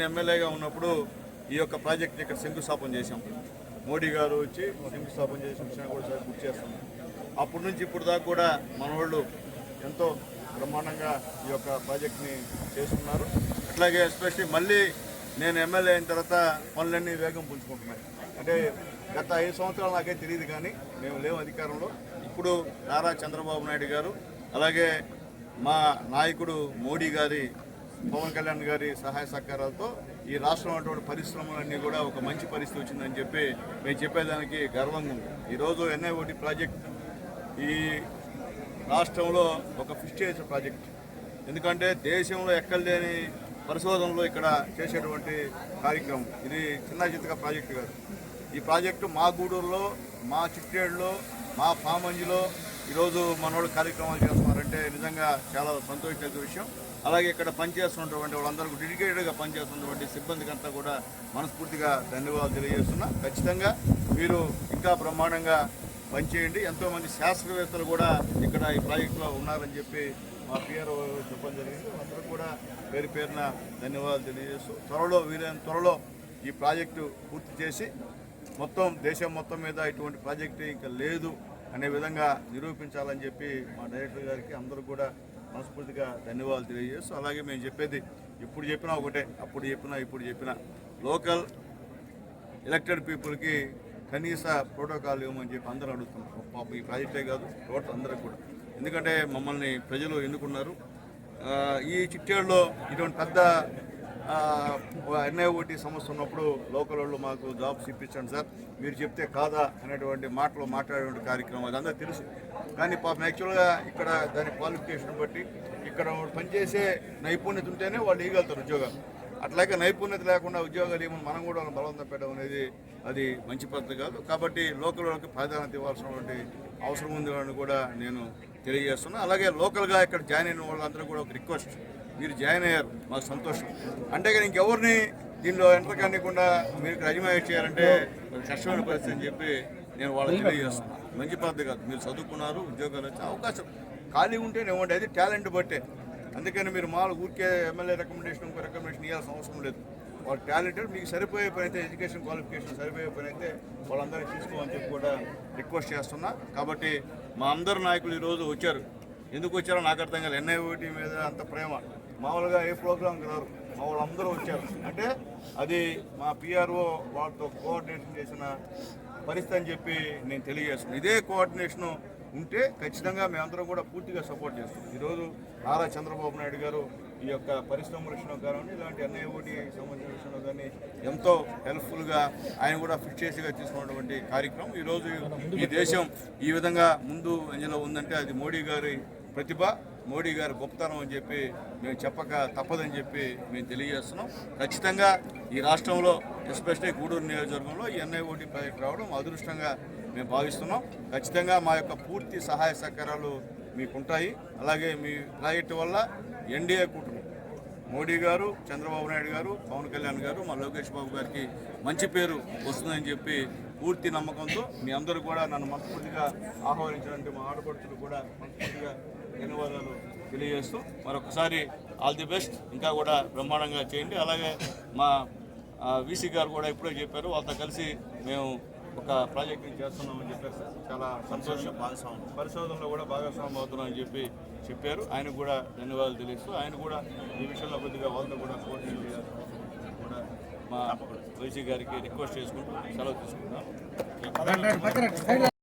నేను ఎమ్మెల్యేగా ఉన్నప్పుడు ఈ యొక్క ప్రాజెక్ట్ ఇక్కడ శంకుస్థాపన చేశాం. మోడీ గారు వచ్చి శంకుస్థాపన చేసి విషయాన్ని కూడా సార్ గుర్తు చేస్తున్నాం అప్పటి నుంచి ఇప్పుడు దాకా కూడా మన వాళ్ళు ఎంతో బ్రహ్మాండంగా ఈ యొక్క ప్రాజెక్ట్ని చేస్తున్నారు. అట్లాగే ఎస్పెషలీ మళ్ళీ నేను ఎమ్మెల్యే అయిన తర్వాత పనులన్నీ వేగం పుంజుకుంటున్నాయి. అంటే గత ఐదు సంవత్సరాలు నాకే తెలియదు కానీ మేము లేము అధికారంలో. ఇప్పుడు నారా చంద్రబాబు నాయుడు గారు అలాగే మా నాయకుడు మోడీ గారి పవన్ కళ్యాణ్ గారి సహాయ సహకారాలతో ఈ రాష్ట్రం అటువంటి పరిశ్రమలన్నీ కూడా ఒక మంచి పరిస్థితి వచ్చిందని చెప్పి మేము చెప్పేదానికి గర్వంగా ఉంది. ఈరోజు ఎన్ఐఓటి ప్రాజెక్ట్ ఈ రాష్ట్రంలో ఒక ఫిస్టేజ్ ప్రాజెక్ట్. ఎందుకంటే దేశంలో ఎక్కడ లేని పరిశోధనలు ఇక్కడ చేసేటువంటి కార్యక్రమం. ఇది చిన్న చిత్తగా ప్రాజెక్టు కాదు. ఈ ప్రాజెక్టు మా గూడూరులో మా చిట్టేడులో మా పామంజిలో ఈరోజు మనోడు కార్యక్రమాలు చేస్తున్నాం. అంటే నిజంగా చాలా సంతోషించే విషయం. అలాగే ఇక్కడ పనిచేస్తున్నటువంటి వాళ్ళందరూ డెడికేటెడ్గా పనిచేస్తున్నటువంటి సిబ్బందికి అంతా కూడా మనస్ఫూర్తిగా ధన్యవాదాలు తెలియజేస్తున్నా. ఖచ్చితంగా మీరు ఇంకా బ్రహ్మాండంగా పనిచేయండి. ఎంతోమంది శాస్త్రవేత్తలు కూడా ఇక్కడ ఈ ప్రాజెక్టులో ఉన్నారని చెప్పి మా పిఆర్ఓ చెప్పడం జరిగింది. అందరూ కూడా పేరు పేరున ధన్యవాదాలు తెలియజేస్తూ త్వరలో వీలైన త్వరలో ఈ ప్రాజెక్టు పూర్తి చేసి మొత్తం దేశం మొత్తం మీద ఇటువంటి ప్రాజెక్టు ఇంకా లేదు. అనే విధంగా నిరూపించాలని చెప్పి మా డైరెక్టర్ గారికి అందరూ కూడా మనస్ఫూర్తిగా ధన్యవాదాలు తెలియజేస్తూ అలాగే మేము చెప్పేది ఇప్పుడు చెప్పినా ఒకటే అప్పుడు చెప్పినా ఇప్పుడు చెప్పినా. లోకల్ ఎలక్టెడ్ పీపుల్కి కనీస ప్రోటోకాల్ ఇవ్వమని చెప్పి అందరూ అడుగుతున్నారు. పాపం ఈ ప్రాజెక్టే కాదు టోటల్ అందరూ కూడా. ఎందుకంటే మమ్మల్ని ప్రజలు ఎన్నుకున్నారు. ఈ చిట్టేడులో ఇటువంటి పెద్ద ఎన్ఐఓటి సమస్య ఉన్నప్పుడు లోకల్ వాళ్ళు మాకు జాబ్స్ ఇప్పించండి సార్. మీరు చెప్తే కాదా అనేటువంటి మాటలు మాట్లాడేటువంటి కార్యక్రమం అదంతా తెలుసు. కానీ పాపం యాక్చువల్గా ఇక్కడ దాని క్వాలిఫికేషన్ బట్టి ఇక్కడ పనిచేసే నైపుణ్యత ఉంటేనే వాళ్ళు ఇవ్వగలుగుతారు ఉద్యోగాలు. అట్లాగే నైపుణ్యత లేకుండా ఉద్యోగాలు ఏమని మనం కూడా బలవంతం పెట్టడం అనేది అది మంచి పద్ధతి కాదు. కాబట్టి లోకల్ వాళ్ళకి ప్రాధాన్యత ఇవ్వాల్సినటువంటి అవసరం ఉంది అని కూడా నేను తెలియజేస్తున్నాను అలాగే లోకల్గా ఇక్కడ జాయిన్ అయిన వాళ్ళందరూ కూడా ఒక రిక్వెస్ట్. మీరు జాయిన్ అయ్యారు. మాకు సంతోషం. అంటే కానీ ఇంకెవరిని దీనిలో ఎంటర్ కానికుండా మీరు ఇక్కడ అజిమాయిట్ చేయాలంటే కష్టమైన పరిస్థితి అని చెప్పి నేను వాళ్ళకి తెలియజేస్తున్నాను మంచి పద్ధతి కాదు. మీరు చదువుకున్నారు ఉద్యోగాలు వచ్చే అవకాశం. ఖాళీ ఉంటే ఇవ్వండి. అది టాలెంట్ బట్టే. అందుకని మీరు మామూలు ఊరికే ఎమ్మెల్యే రికమెండేషన్ ఇంకో రికమెండేషన్ ఇవ్వాల్సిన అవసరం లేదు. వాళ్ళు టాలెంటెడ్ మీకు సరిపోయే పని అయితే ఎడ్యుకేషన్ క్వాలిఫికేషన్ సరిపోయే పని అయితే వాళ్ళందరినీ తీసుకోమని చెప్పి కూడా రిక్వెస్ట్ చేస్తున్నా. కాబట్టి మా అందరు నాయకులు ఈరోజు వచ్చారు. ఎందుకు వచ్చారో నాకు అర్థం కాదు ఎన్ఐఓటి మీద అంత ప్రేమ. మామూలుగా ఏ ప్రోగ్రాంకి రారు. మా వాళ్ళందరూ వచ్చారు. అంటే అది మా పిఆర్ఓ వాళ్ళతో కోఆర్డినేషన్ చేసిన పరిస్థితి అని చెప్పి నేను తెలియజేస్తున్నాను ఇదే కోఆర్డినేషన్ ఉంటే ఖచ్చితంగా మేమందరం కూడా పూర్తిగా సపోర్ట్ చేస్తాం. ఈరోజు నారా చంద్రబాబు నాయుడు గారు ఈ యొక్క పరిశ్రమ విషయంలో కానివ్వండి ఇలాంటి ఎన్ఐఓటి సంబంధించిన విషయంలో కానీ ఎంతో హెల్ప్ఫుల్గా ఆయన కూడా ఫిట్ చేసిగా తీసుకున్నటువంటి కార్యక్రమం. ఈరోజు ఈ దేశం ఈ విధంగా ముందు అంజలో ఉందంటే అది మోడీ గారి ప్రతిభ మోడీ గారి గొప్పతనం అని చెప్పి మేము చెప్పక తప్పదని చెప్పి మేము తెలియజేస్తున్నాం. ఖచ్చితంగా ఈ రాష్ట్రంలో ఎస్పెషల్లీ గూడూరు నియోజకవర్గంలో ఎన్ఐఓటి ప్రాజెక్ట్ రావడం అదృష్టంగా మేము భావిస్తున్నాం. ఖచ్చితంగా మా యొక్క పూర్తి సహాయ సహకారాలు మీకు ఉంటాయి అలాగే మీ ప్రాజెక్టు వల్ల ఎన్డీఏ కూటమి మోడీ గారు చంద్రబాబు నాయుడు గారు పవన్ కళ్యాణ్ గారు మా లోకేష్ బాబు గారికి మంచి పేరు వస్తుందని చెప్పి పూర్తి నమ్మకంతో మీ అందరూ కూడా నన్ను మనస్ఫూర్తిగా ఆహ్వానించినట్టు మా ఆడపడుతులు కూడా మనస్ఫూర్తిగా ధన్యవాదాలు తెలియజేస్తూ మరొకసారి ఆల్ ది బెస్ట్. ఇంకా కూడా బ్రహ్మాండంగా చేయండి. అలాగే మా వీసీ గారు కూడా ఇప్పుడే చెప్పారు. వాళ్ళతో కలిసి మేము ఒక ప్రాజెక్ట్ చేస్తున్నామని చెప్పారు సార్. చాలా సంతోషం. భాగస్వామ్యం పరిశోధనలో కూడా భాగస్వామ్యం అవుతున్నామని చెప్పి చెప్పారు. ఆయనకు కూడా ధన్యవాదాలు తెలియస్తూ ఆయన కూడా ఈ విషయంలో కొద్దిగా వాళ్ళతో కూడా కోఆర్డినేట్ కూడా మా వైసీ గారికి రిక్వెస్ట్ చేసుకుంటూ సెలవు తీసుకుంటాం